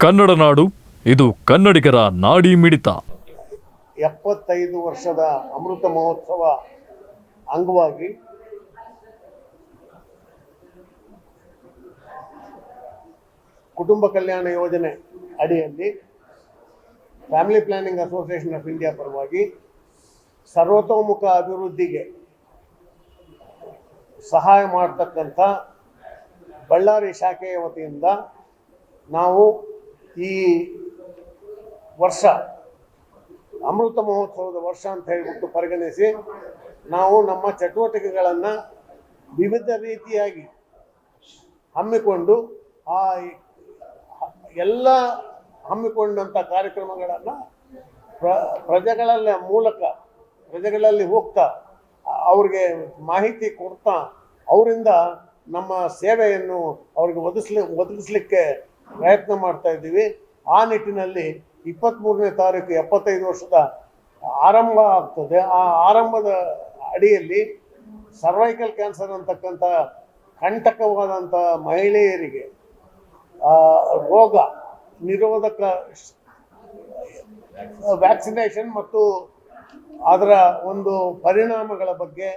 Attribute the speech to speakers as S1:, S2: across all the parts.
S1: ಕನ್ನಡ ನಾಡು, ಇದು ಕನ್ನಡಿಗರ ನಾಡಿ ಮಿಡಿತ.
S2: ಎಪ್ಪತ್ತೈದು ವರ್ಷದ ಅಮೃತ ಮಹೋತ್ಸವ ಅಂಗವಾಗಿ ಕುಟುಂಬ ಕಲ್ಯಾಣ ಯೋಜನೆ ಅಡಿಯಲ್ಲಿ family planning association of India ಪರವಾಗಿ ಸರ್ವತೋಮುಖ ಅಭಿವೃದ್ಧಿಗೆ ಸಹಾಯ ಮಾಡತಕ್ಕಂಥ ಬಳ್ಳಾರಿ ಶಾಖೆಯ ವತಿಯಿಂದ ನಾವು ಈ ವರ್ಷ ಅಮೃತ ಮಹೋತ್ಸವದ ವರ್ಷ ಅಂತ ಹೇಳಿಬಿಟ್ಟು ಪರಿಗಣಿಸಿ, ನಾವು ನಮ್ಮ ಚಟುವಟಿಕೆಗಳನ್ನು ವಿವಿಧ ರೀತಿಯಾಗಿ ಹಮ್ಮಿಕೊಂಡು ಆ ಎಲ್ಲ ಹಮ್ಮಿಕೊಂಡಂಥ ಕಾರ್ಯಕ್ರಮಗಳನ್ನು ಪ್ರ ಪ್ರಜೆಗಳ ಮೂಲಕ, ಪ್ರಜೆಗಳಲ್ಲಿ ಹೋಗ್ತಾ, ಅವ್ರಿಗೆ ಮಾಹಿತಿ ಕೊಡ್ತಾ, ಅವರಿಂದ ನಮ್ಮ ಸೇವೆಯನ್ನು ಅವ್ರಿಗೆ ಒದಗಿಸ್ಲಿ, ಒದಗಿಸ್ಲಿಕ್ಕೆ ಪ್ರಯತ್ನ ಮಾಡ್ತಾ ಇದ್ದೀವಿ. ಆ ನಿಟ್ಟಿನಲ್ಲಿ ಇಪ್ಪತ್ತ್ಮೂರನೇ ತಾರೀಕು ಎಪ್ಪತ್ತೈದು ವರ್ಷದ ಆರಂಭ ಆಗ್ತದೆ. ಆ ಆರಂಭದ ಅಡಿಯಲ್ಲಿ ಸರ್ವೈಕಲ್ ಕ್ಯಾನ್ಸರ್ ಅಂತಕ್ಕಂಥ ಕಂಟಕವಾದಂಥ ಮಹಿಳೆಯರಿಗೆ ರೋಗ ನಿರೋಧಕ ವ್ಯಾಕ್ಸಿನೇಷನ್ ಮತ್ತು ಅದರ ಒಂದು ಪರಿಣಾಮಗಳ ಬಗ್ಗೆ,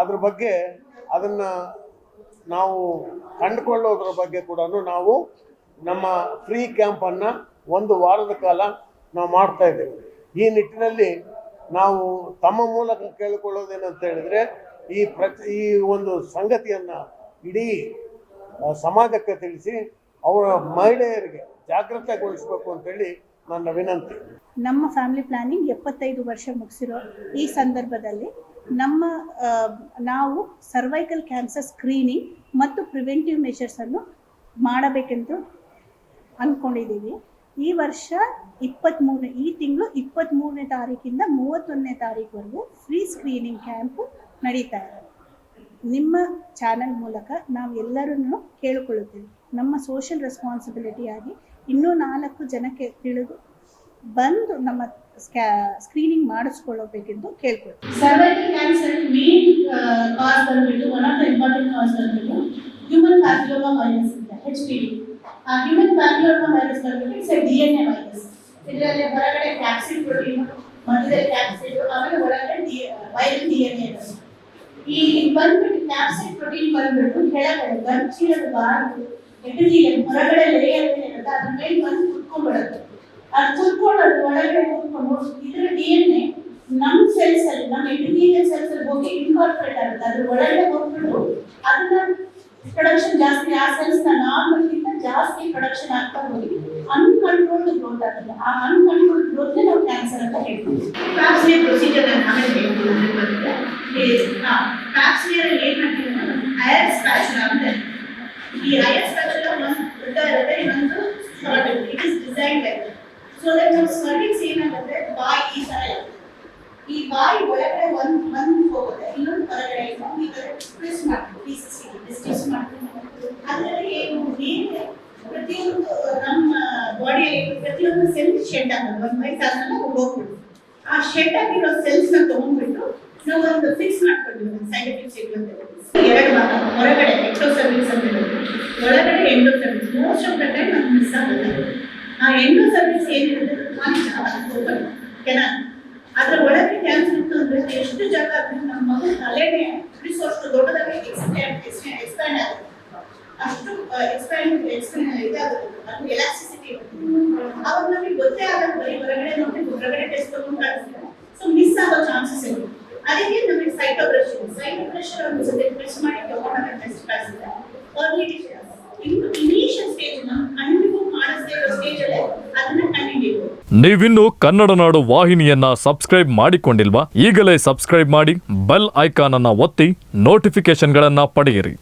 S2: ಅದ್ರ ಬಗ್ಗೆ ಅದನ್ನು ನಾವು ಕಂಡುಕೊಳ್ಳೋದ್ರ ಬಗ್ಗೆ ಕೂಡ ನಾವು ನಮ್ಮ ಫ್ರೀ ಕ್ಯಾಂಪನ್ನು ಒಂದು ವಾರದ ಕಾಲ ನಾವು ಮಾಡ್ತಾ ಇದ್ದೇವೆ. ಈ ನಿಟ್ಟಿನಲ್ಲಿ ನಾವು ತಮ್ಮ ಮೂಲಕ ಕೇಳಿಕೊಳ್ಳೋದೇನಂತ ಹೇಳಿದ್ರೆ, ಈ ಪ್ರತಿ, ಈ ಒಂದು ಸಂಗತಿಯನ್ನು ಇಡೀ ಸಮಾಜಕ್ಕೆ ತಿಳಿಸಿ, ಅವರ ಮಹಿಳೆಯರಿಗೆ ಜಾಗೃತಗೊಳಿಸಬೇಕು ಅಂತೇಳಿ ನನ್ನ ವಿನಂತಿ.
S3: ನಮ್ಮ ಫ್ಯಾಮಿಲಿ ಪ್ಲಾನಿಂಗ್ ಎಪ್ಪತ್ತೈದು ವರ್ಷ ಮುಗಿಸಿರೋ ಈ ಸಂದರ್ಭದಲ್ಲಿ ನಮ್ಮ ನಾವು ಸರ್ವೈಕಲ್ ಕ್ಯಾನ್ಸರ್ ಸ್ಕ್ರೀನಿಂಗ್ ಮತ್ತು ಪ್ರಿವೆಂಟಿವ್ ಮೆಷರ್ಸನ್ನು ಮಾಡಬೇಕೆಂದು ಅಂದ್ಕೊಂಡಿದ್ದೀವಿ ಈ ವರ್ಷ ಇಪ್ಪತ್ತ್ಮೂರನೇ ಈ ತಿಂಗಳು ಇಪ್ಪತ್ತ್ಮೂರನೇ ತಾರೀಕಿಂದ ಮೂವತ್ತೊಂದನೇ ತಾರೀಕುವರೆಗೂ ಫ್ರೀ ಸ್ಕ್ರೀನಿಂಗ್ ಕ್ಯಾಂಪ್ ನಡೀತಾ ಇದೆ. ನಿಮ್ಮ ಚಾನಲ್ ಮೂಲಕ ನಾವು ಎಲ್ಲರನ್ನು ಕೇಳಿಕೊಳ್ಳುತ್ತೇವೆ. ನಮ್ಮ ಸೋಷಿಯಲ್ ರೆಸ್ಪಾನ್ಸಿಬಿಲಿಟಿಯಾಗಿ ಇನ್ನೂ ನಾಲ್ಕು ಜನಕ್ಕೆ ತಿಳಿದು ಬಂದು ನಮ್ಮ ಸ್ಕ್ರೀನಿಂಗ್ ಮಾಡಿಸ್ಕೊಳ್ಳಬೇಕೆಂದು ಕೇಳ್ಕೊಳ್ತೀವಿ.
S4: ಹ್ಯೂಮನ್ ಅಂತ H P human papilloma virus ಬಂದ್ಬಿಟ್ಟು it's D N A virus ಇದರಲ್ಲಿ ಹೊರಗಡೆ ಕ್ಯಾಪ್ಸಿಡ್ ಪ್ರೋಟೀನ್ ಮಧ್ಯದಲ್ಲಿ ಕ್ಯಾಪ್ಸಿಡ್ ಆಮೇಲೆ ಒಳಗಡೆ ವೈರಲ್ ಡಿ ಎನ್ ಎ ಈ ಬಂದ್ಬಿಟ್ಟು ಕ್ಯಾಪ್ಸಿಡ್ ಪ್ರೋಟೀನ್ ಬಂದ್ಬಿಟ್ಟು ಕೆಳಗಡೆ ಗಂಚಿರದ ಬಾರ್ದು ಎಪಿಥೀಲಿಯಂ ಹೊರಗಡೆ ಲೇಯರ್ ಏನಿರುತ್ತೆ ಅದ್ರ ಮೇಲೆ ಬಂದು ಕುತ್ಕೊಂಡ್ಬಿಡುತ್ತೆ ಅದು ಕುತ್ಕೊಳ್ಳೋದು ಒಳಗಡೆ ಕುತ್ಕೊಂಡು ಇದರ ಡಿ ಎನ್ ಎ ನಮ್ಮ ಸೆಲ್ಸ್ ಅಲ್ಲಿ ನಮ್ಮ ಎಪಿಥೀಲಿಯಲ್ ಸೆಲ್ಸ್ ಅಲ್ಲಿ ಹೋಗಿ ಇನ್ಕಾರ್ಪೊರೇಟ್ ಆಗುತ್ತೆ ಅದ್ರ ಒಳಗಡೆ ಹೋಗ್ಬಿಟ್ಟು ಅದನ್ನ ಪ್ರೊಡಕ್ಷನ್ ಜಾಸ್ತಿ ಆ ಸೆಲ್ಸ್ನ ನಾರ್ಮಲ್ ಗಿಂತ ಜಾಸ್ತಿ ಪ್ರೊಡಕ್ಷನ್ ಆಗ್ತಾ ಹೋಗಿ ಅನ್ಕಂಟ್ರೋಲ್ಡ್ ಗ್ರೋತ್ ಆಗ್ತದೆ. ಆ ಅನ್ಕಂಟ್ರೋಲ್ಡ್ ಗ್ರೋತ್ ನಾವು ಕ್ಯಾನ್ಸರ್ ಅಂತ ಹೇಳ್ತೀವಿ. ಪ್ಯಾಪ್ಸಿಯರ್ ಪ್ರೊಸೀಜರ್ ಹೇಳ್ತೀವಿ ಪ್ಯಾಪ್ಸಿಯರ್ ಏನ್ ಮಾಡ್ತೀವಿ ಐಎಸ್ ಅಂತ ಈ ಐಎಸ್ ಸ್ಪ್ಯಾಚುಲಾ ಒಂದು ಉದ್ದ ಇರುತ್ತೆ ಇನ್ನೊಂದು it is design like so that ನಮ್ಮ ಸ್ಮರ್ಟಿಂಗ್ಸ್ ಏನಾಗುತ್ತೆ? ಬಾಯಿ ಈ ತರ ಈ ಬಾಯಿ ಒಳಗಡೆ ಒಂದು, ಒಂದ್ ಹೋಗುತ್ತೆ. ಇನ್ನೊಂದು ಹೊರಗಡೆ. ಈ ತರ ಶೆಡ್ ಅಂತ ಒಂದು ಮೈಸಾಸನ್ನ ಹೋಗ್ಬಿಡ್ತು ಆ ಶೆಡ್ ಆಗಿರೋ ಸೆಲ್ಸ್ನ ತಗೊಂಡ್ಬಿಟ್ಟು ನಾವು ಒಂದು ಫಿಕ್ಸ್ ಮಾಡ್ಕೊಂಡ್ವಿ ಒಂದು ಸೈಂಟಿಫಿಕ್ ಶೆಡ್ ಅಂತ. ಎರಡು ಭಾಗ ಹೊರಗಡೆ ಎಂಟೋ ಸರ್ವಿಸ್ ಅಂತ ಹೇಳಿ ಒಳಗಡೆ endocervix most of the time ನಮ್ಗೆ ಮಿಸ್ ಆಗುತ್ತೆ. ಆ ಎಂಡೋ ಸರ್ವಿಸ್ ಏನಿರುತ್ತೆ ಓಪನ್ ಕೆನಾಲ್ ಅದ್ರ ಒಳಗೆ ಕ್ಯಾನ್ಸರ್ ಇತ್ತು ಅಂದ್ರೆ ಎಷ್ಟು ಜಾಗ ನಮ್ಮ ಮಗು ತಲೆನೇ ಬಿಡಿಸುವಷ್ಟು ದೊಡ್ಡದಾಗಿ ಎಕ್ಸ್ಪ್ಯಾಂಡ್ ಎಕ್ಸ್ಪ್ಯಾಂಡ್ ಆಗುತ್ತೆ ಅಷ್ಟು ಎಕ್ಸ್ಪ್ಯಾಂಡ್ ಎಕ್ಸ್ಪ್ಯಾಂಡ್ ಇದಾಗುತ್ತೆ ಅದು ಎಲಾಸ್ಟಿಸಿಟಿ ಅವಾಗ ನಮಗೆ ಗೊತ್ತೇ ಆಗಲ್ಲ ಬರೀ ಹೊರಗಡೆ ನೋಡಿ, ಹೊರಗಡೆ ಟೆಸ್ಟ್ ತಗೊಂಡು ಸೊ ಮಿಸ್ ಆಗೋ ಚಾನ್ಸಸ್ ಇದೆ ಅದಕ್ಕೆ ನಮಗೆ ಸೈಟೋಬ್ರಷ್ ಪ್ರೆಷರ್ ಒಂದು ಸತಿ ಟೆಸ್ಟ್ ಮಾಡಿ ತಗೊಂಡಾಗ ಟೆಸ್ಟ್ ಕಳಿಸಿದ್ರೆ ಅರ್ಲಿ ಡಿಟೆಕ್ಟ್ ಇನ್ನು ಇನಿಷಿಯಲ್ ಸ್ಟೇಜ್ ನಾವು ಕಂಟಿನ್ಯೂ ಮಾಡಿಸದೇ ಇರೋ ಸ್ಟೇಜ್ ಅಲ್ಲೇ ಅದನ್ನ ಕಂಟಿನ್ಯೂ
S1: ನೀವಿನ್ನು ಕನ್ನಡ ನಾಡು ವಾಹಿನಿಯನ್ನ ಸಬ್ಸ್ಕ್ರೈಬ್ ಮಾಡಿಕೊಂಡಿಲ್ವಾ? ಈಗಲೇ ಸಬ್ಸ್ಕ್ರೈಬ್ ಮಾಡಿ ಬೆಲ್ ಐಕಾನ್ ಅನ್ನ ಒತ್ತಿ ನೋಟಿಫಿಕೇಶನ್ಗಳನ್ನ ಪಡೆಯಿರಿ.